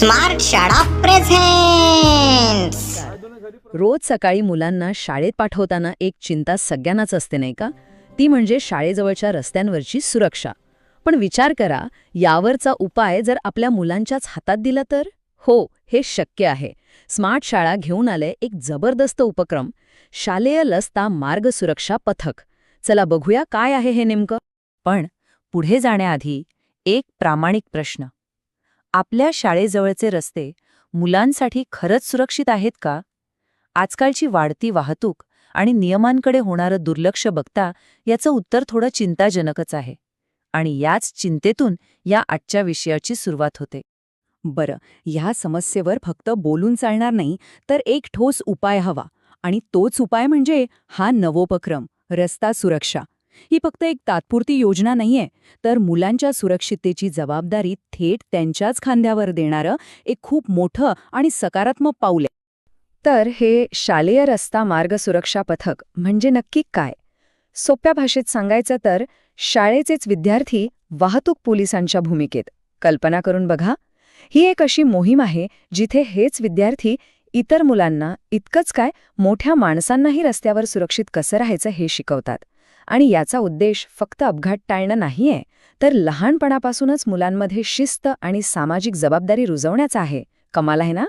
Smart शाळा presents रोज सकाळी मुलांना शाळेत पाठवताना एक चिंता सगळ्यांनाच असते नाही का? ती म्हणजे शाळेजवळच्या रस्त्यांवरची सुरक्षा. पण विचार करा यावरचा उपाय जर आपल्या मुलांच्याच हातात दिला तर? हो हे शक्य आहे. स्मार्ट शाळा घेऊन आले एक जबरदस्त उपक्रम. शालेय लसता मार्ग सुरक्षा पथक. चला बघूया काय आहे हे नेमकं. पण पुढे जाण्याआधी एक प्रामाणिक प्रश्न. आपल्या शाळेजवळचे रस्ते मुलांसाठी खरंच सुरक्षित आहेत का? आजकालची वाढती वाहतूक आणि नियमांकडे होणारं दुर्लक्ष बघता याचं उत्तर थोडं चिंताजनकच आहे. आणि याच चिंतेतून या आजच्या विषयाची सुरुवात होते. बरं ह्या समस्येवर फक्त बोलून चालणार नाही तर एक ठोस उपाय हवा. आणि तोच उपाय म्हणजे हा नवोपक्रम रस्ता सुरक्षा. ही फक्त एक तात्पुरती योजना नाहीये तर मुलांच्या सुरक्षिततेची जबाबदारी थेट त्यांच्याच खांद्यावर देणारं एक खूप मोठं आणि सकारात्मक पाऊल आहे. तर हे शालेय रस्ता मार्ग सुरक्षा पथक म्हणजे नक्की काय? सोप्या भाषेत सांगायचं तर शाळेचेच विद्यार्थी वाहतूक पोलिसांच्या भूमिकेत. कल्पना करून बघा. ही एक अशी मोहीम आहे जिथे हेच विद्यार्थी इतर मुलांना इतकंच काय मोठ्या माणसांनाही रस्त्यावर सुरक्षित कसं राहायचं हे शिकवतात. आणि याचा उद्देश फक्त अपघात टाळणं नाहीये तर लहानपणापासूनच मुलांमध्ये शिस्त आणि सामाजिक जबाबदारी रुजवण्याचा आहे. कमाल आहे ना?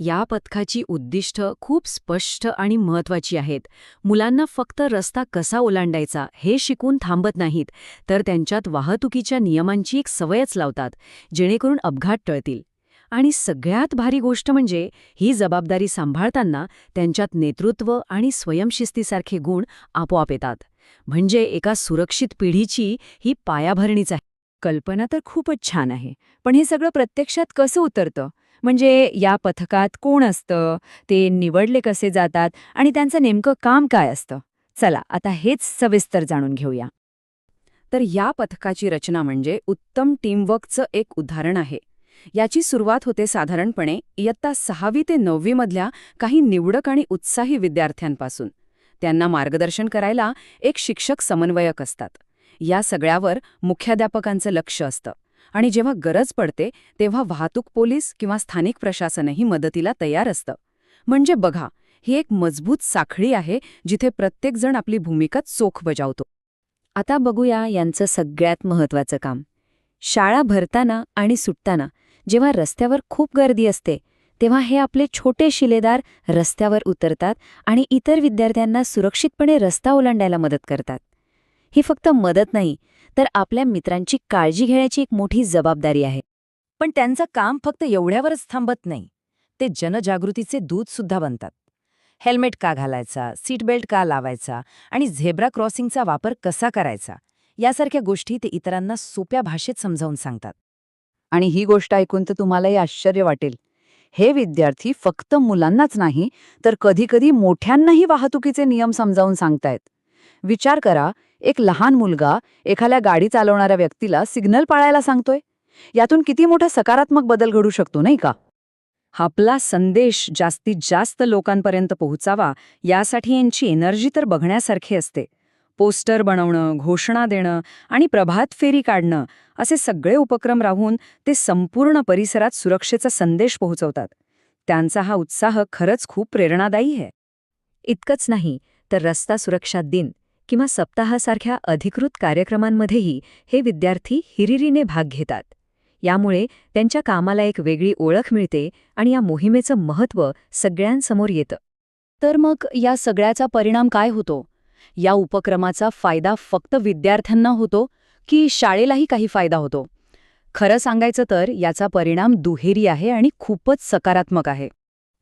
या पथकाची उद्दिष्ट खूप स्पष्ट आणि महत्वाची आहेत. मुलांना फक्त रस्ता कसा ओलांडायचा हे शिकून थांबत नाहीत तर त्यांच्यात वाहतुकीच्या नियमांची एक सवयच लावतात जेणेकरून अपघात टळतील. आणि सगळ्यात भारी गोष्ट म्हणजे ही जबाबदारी सांभाळताना त्यांच्यात नेतृत्व आणि स्वयंशिस्तीसारखे गुण आपोआप येतात. म्हणजे एका सुरक्षित पिढीची ही पायाभरणीच आहे. कल्पना तर खूपच छान आहे. पण हे सगळं प्रत्यक्षात कसं उतरतं? म्हणजे या पथकात कोण असतं? ते निवडले कसे जातात? आणि त्यांचं नेमकं काम काय असतं? चला आता हेच सविस्तर जाणून घेऊया. तर या पथकाची रचना म्हणजे उत्तम टीमवर्कचं एक उदाहरण आहे. याची सुरुवात होते साधारणपणे इयत्ता सहावी ते नववीमधल्या काही निवडक आणि उत्साही विद्यार्थ्यांपासून. त्यांना मार्गदर्शन करायला एक शिक्षक समन्वयक असतात. या सगळ्यावर मुख्याध्यापकांचं लक्ष असतं. आणि जेव्हा गरज पडते तेव्हा वाहतूक पोलीस किंवा स्थानिक प्रशासनही मदतीला तयार असतं. म्हणजे बघा ही एक मजबूत साखळी आहे जिथे प्रत्येकजण आपली भूमिका चोख बजावतो. आता बघूया यांचं सगळ्यात महत्वाचं काम. शाळा भरताना आणि सुटताना जेव्हा रस्त्यावर खूप गर्दी असते तेव्हा हे आपले छोटे शिलेदार रस्त्यावर उतरतात आणि इतर विद्यार्थ्यांना सुरक्षितपणे रस्ता ओलांडायला मदत करतात. ही फक्त मदत नाही तर आपल्या मित्रांची काळजी घेण्याची एक मोठी जबाबदारी आहे. पण त्यांचं काम फक्त एवढ्यावरच थांबत नाही ते जनजागृतीचे दूधसुद्धा बनतात. हेल्मेट का घालायचा सीट बेल्ट का लावायचा आणि झेब्रा क्रॉसिंगचा वापर कसा करायचा यासारख्या गोष्टी ते इतरांना सोप्या भाषेत समजावून सांगतात. आणि ही गोष्ट ऐकून तर तुम्हालाही आश्चर्य वाटेल. हे विद्यार्थी फक्त मुलांनाच नाही तर कधीकधी मोठ्यांनाही वाहतुकीचे नियम समजावून सांगतायत. विचार करा एक लहान मुलगा एखाद्या गाडी चालवणाऱ्या व्यक्तीला सिग्नल पाळायला सांगतोय. यातून किती मोठा सकारात्मक बदल घडू शकतो नाही का? आपला संदेश जास्तीत जास्त लोकांपर्यंत पोहोचावा यासाठी यांची एनर्जी तर बघण्यासारखी असते. पोस्टर बनवणं घोषणा देणं आणि प्रभात फेरी काढणं असे सगळे उपक्रम राहून ते संपूर्ण परिसरात सुरक्षेचा संदेश पोहोचवतात. त्यांचा हा उत्साह खरंच खूप प्रेरणादायी आहे. इतकंच नाही तर रस्ता सुरक्षा दिन किंवा सप्ताहासारख्या अधिकृत कार्यक्रमांमध्येही हे विद्यार्थी हिरिरीने भाग घेतात. यामुळे त्यांच्या कामाला एक वेगळी ओळख मिळते आणि या मोहिमेचं महत्त्व सगळ्यांसमोर येतं. तर मग या सगळ्याचा परिणाम काय होतो? या उपक्रमाचा फायदा फक्त विद्यार्थ्यांना होतो की शाळेलाही काही फायदा होतो? खरं सांगायचं तर याचा परिणाम दुहेरी आहे आणि खूपच सकारात्मक आहे.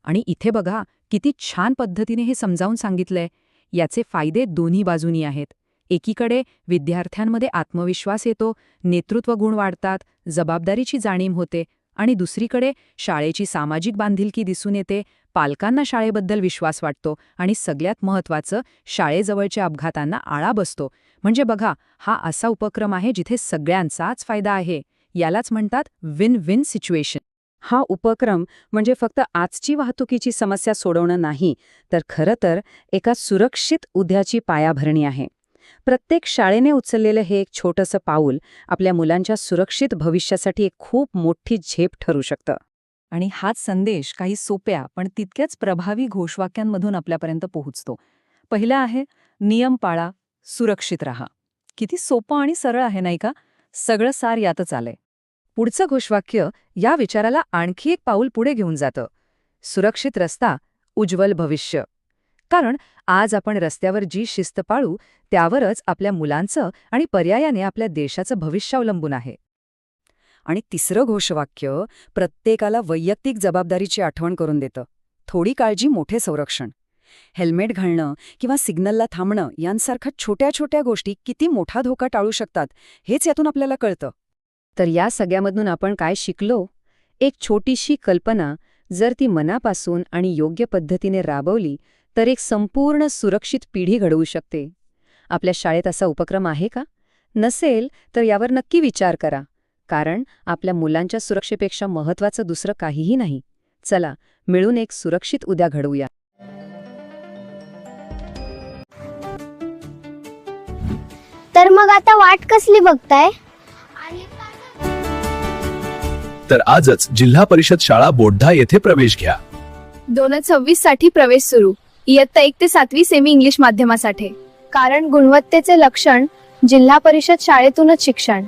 आणि इथे बघा किती छान पद्धतीने हे समजावून सांगितलंय. याचे फायदे दोन्ही बाजूनी आहेत. एकीकडे विद्यार्थ्यांमध्ये आत्मविश्वास येतो नेतृत्व गुण वाढतात जबाबदारीची जाणीव होते आणि दुसरीकडे शाळेची सामाजिक बांधिलकी दिसून येते पालकांना शाळेबद्दल विश्वास वाटतो आणि सगळ्यात महत्त्वाचं शाळेजवळच्या अपघातांना आळा बसतो. म्हणजे बघा हा असा उपक्रम आहे जिथे सगळ्यांचाच फायदा आहे. यालाच म्हणतात विन विन सिच्युएशन हा उपक्रम म्हणजे फक्त आजची वाहतुकीची समस्या सोडवणं नाही तर खरं तर एका सुरक्षित उद्याची पायाभरणी आहे. प्रत्येक शाळेने उचललेलं हे एक छोटंसं पाऊल आपल्या मुलांच्या सुरक्षित भविष्यासाठी एक खूप मोठी झेप ठरू शकतं. आणि हाच संदेश काही सोप्या पण तितक्याच प्रभावी घोषवाक्यांमधून आपल्यापर्यंत पोहोचतो. पहिलं आहे नियम पाळा सुरक्षित राहा. किती सोपं आणि सरळ आहे नाही का? सगळं सार यातच आलंय. पुढचं घोषवाक्य या विचाराला आणखी एक पाऊल पुढे घेऊन जातं. सुरक्षित रस्ता उज्ज्वल भविष्य. कारण आज आपण रस्त्यावर जी शिस्त पाळू त्यावरच आपल्या मुलांचं आणि पर्यायाने आपल्या देशाचं भविष्य अवलंबून आहे. आणि तिसरं घोषवाक्य प्रत्येकाला वैयक्तिक जबाबदारीची आठवण करून देतं. थोडी काळजी मोठे संरक्षण. हेल्मेट घालणं किंवा सिग्नलला थांबणं यांसारख्या छोट्या छोट्या गोष्टी किती मोठा धोका टाळू शकतात हेच यातून आपल्याला कळतं. तर या सगळ्यामधून आपण काय शिकलो? एक छोटीशी कल्पना जर ती मनापासून आणि योग्य पद्धतीने राबवली तर एक संपूर्ण सुरक्षित पिढी घडवू शकते. आपल्या शाळेत असा उपक्रम आहे का? नसेल तर यावर नक्की विचार करा. कारण आपल्या मुलांच्या सुरक्षेपेक्षा महत्वाचं दुसरं काहीही नाही. चला मिळून एक सुरक्षित उद्या घडवूया. तर मग आता वाट कसली बघताय? तर आजच जिल्हा परिषद शाळा बोड्ढा येथे प्रवेश घ्या. दोन हजार सव्वीससाठी प्रवेश सुरू. इयत्ता एक ते सातवी सेमी इंग्लिश माध्यमासाठी. कारण गुणवत्तेचे लक्षण जिल्हा परिषद शाळेतूनच शिक्षण.